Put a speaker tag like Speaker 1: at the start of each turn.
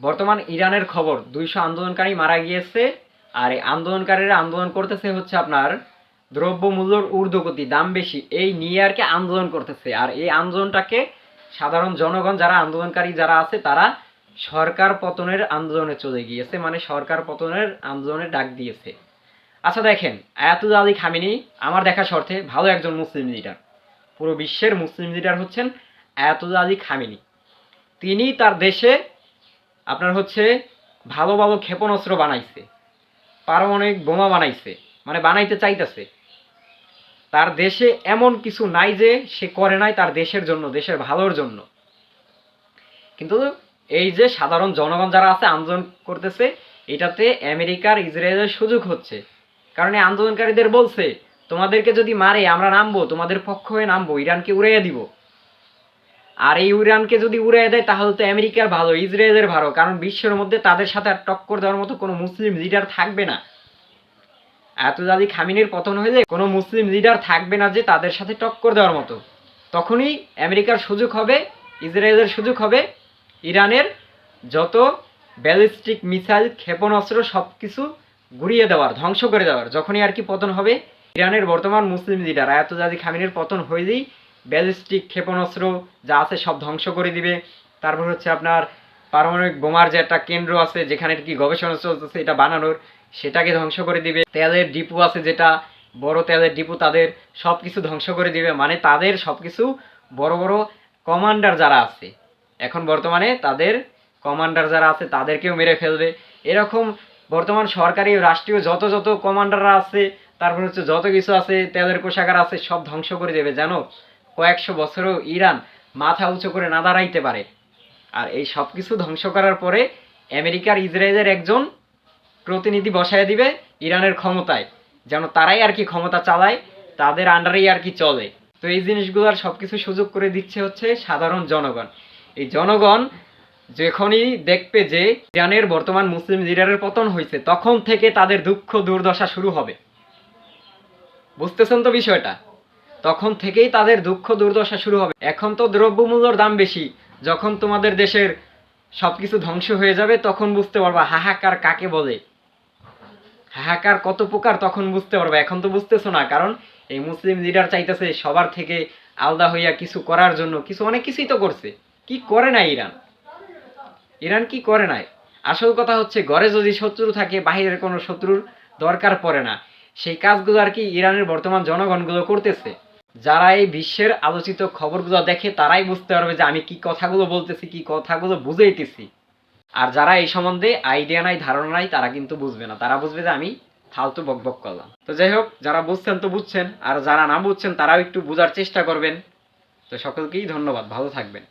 Speaker 1: বর্তমান ইরানের খবর, দুইশো আন্দোলনকারী মারা গিয়েছে আর এই আন্দোলনকারীরা আন্দোলন করতেছে হচ্ছে আপনার দ্রব্যমূল্যর ঊর্ধ্বগতি, দাম বেশি। এই নিয়ে আর কি আন্দোলন করতেছে আর এই আন্দোলনটাকে সাধারণ জনগণ যারা আন্দোলনকারী যারা আছে, তারা সরকার পতনের আন্দোলনে চলে গিয়েছে মানে সরকার পতনের আন্দোলনে ডাক দিয়েছে। আচ্ছা দেখেন, আয়াতুল আলী খামিনি, আমার দেখা শর্তে ভালো একজন মুসলিম লিডার। পুরো বিশ্বের মুসলিম লিডার হচ্ছেন আয়াতুল আলী খামিনি। তিনি তার দেশে আপনার হচ্ছে ভালো ভালো ক্ষেপণাস্ত্র বানাইছে, পারমাণবিক বোমা বানাইছে মানে বানাইতে চাইতেছে। তার দেশে এমন কিছু নাই যে সে করে নাই তার দেশের জন্য, দেশের ভালোর জন্য। কিন্তু এই যে সাধারণ জনগণ যারা আছে, আন্দোলন করতেছে, এটাতে আমেরিকার ইসরায়েলের সুযোগ হচ্ছে। কারণ এই আন্দোলনকারীদের বলছে, তোমাদেরকে যদি মারে, আমরা নামবো, তোমাদের পক্ষ হয়ে নামবো, ইরানকে উড়াইয়া দিব। আর এই ইরানকে যদি উড়াইয়া দেয়, তাহলে তো আমেরিকার ভালো, ইসরায়েলের ভালো, কারণ বিশ্বের মধ্যে তাদের সাথে আর টক্কর দেওয়ার মতো কোনো মুসলিম লিডার থাকবে না। আয়াতুল খামিনের পতন হলে কোনো মুসলিম লিডার থাকবে না যে তাদের সাথে টক্কর দেওয়ার মতো। তখনই আমেরিকার সুযোগ হবে, ইসরায়েলের সুযোগ হবে, ইরানের যত ব্যালিস্টিক মিসাইল ক্ষেপণাস্ত্র সব কিছু গুড়িয়ে দেওয়ার, ধ্বংস করে দেওয়ার, যখনই আর কি পতন হবে, ইরানের বর্তমান মুসলিম লিডার আয়াতুজাদি খামিনের পতন হইলেই ব্যালিস্টিক ক্ষেপণাস্ত্র যা আছে সব ধ্বংস করে দিবে। তারপর হচ্ছে আপনার পারমাণবিক বোমার যে একটা কেন্দ্র আছে, যেখানে কি গবেষণা চলতেছে, এটা বানানোর, সেটাকে ধ্বংস করে দিবে। তেলের ডিপু আছে যেটা, বড় তেলের ডিপু তাদের সব কিছু ধ্বংস করে দিবে। মানে তাদের সব কিছু বড় বড় কমান্ডার যারা আছে, এখন বর্তমানে তাদের কমান্ডার যারা আছে, তাদেরকেও মেরে ফেলবে। এরকম বর্তমান সরকারি রাষ্ট্রীয় যত যত কমান্ডাররা আছে, তারপর হচ্ছে যত কিছু আছে, তেলের কোষাগার আছে, সব ধ্বংস করে দেবে, জানো? কয়েকশো বছরও ইরান মাথা উঁচু করে না দাঁড়াইতে পারে। আর এই সব কিছু ধ্বংস করার পরে আমেরিকার ইসরায়েলের একজন প্রতিনিধি বসায় দিবে ইরানের ক্ষমতায়, যেন তারাই আর কি ক্ষমতা চালায়, তাদের আন্ডারেই আর কি চলে। তো এই জিনিসগুলোর সব কিছু সুযোগ করে দিচ্ছে হচ্ছে সাধারণ জনগণ। এই জনগণ যখনই দেখবে যে ইরানের বর্তমান মুসলিম লিডারের পতন হয়েছে তখন থেকে তাদের দুঃখ দুর্দশা শুরু হবে। বুঝতেছেন তো বিষয়টা? তখন থেকেই তাদের দুঃখ দুর্দশা শুরু হবে। এখন তো দ্রব্যমূল্যর দাম বেশি। যখন তোমাদের দেশের সবকিছু ধ্বংস হয়ে যাবে, তখন বুঝতে পারবা হাহাকার কাকে বলে। হাহাকার কত প্রকার, তখন বুঝতে পারবে। এখন তো বুঝতেছো না, কারণ এই মুসলিম লিডার চাইতেছে সবার থেকে আলাদা হইয়া কিছু করার জন্য। কিছু অনেক কিছুই তো করছে। কি করে না ইরান? ইরান কি করে নাই? আসল কথা হচ্ছে, ঘরে যদি শত্রু থাকে, বাহিরের কোনো শত্রুর দরকার পড়ে না। সেই কাজগুলো আর কি ইরানের বর্তমান জনগণগুলো করতেছে। যারা এই বিশ্বের আলোচিত খবরগুলো দেখে তারাই বুঝতে পারবে যে আমি কি কথাগুলো বলতেছি, কি কথাগুলো বুঝাইতেছি। আর যারা এই সম্বন্ধে আইডিয়া নাই, ধারণা নাই, তারা কিন্তু বুঝবে না। তারা বুঝবে যে আমি ফালতু বকবক করলাম। তো যাই হোক, যারা বুঝছেন তো বুঝছেন, আর যারা না বুঝছেন, তারাও একটু বোঝার চেষ্টা করবেন। তো সকলকেই ধন্যবাদ। ভালো থাকবেন।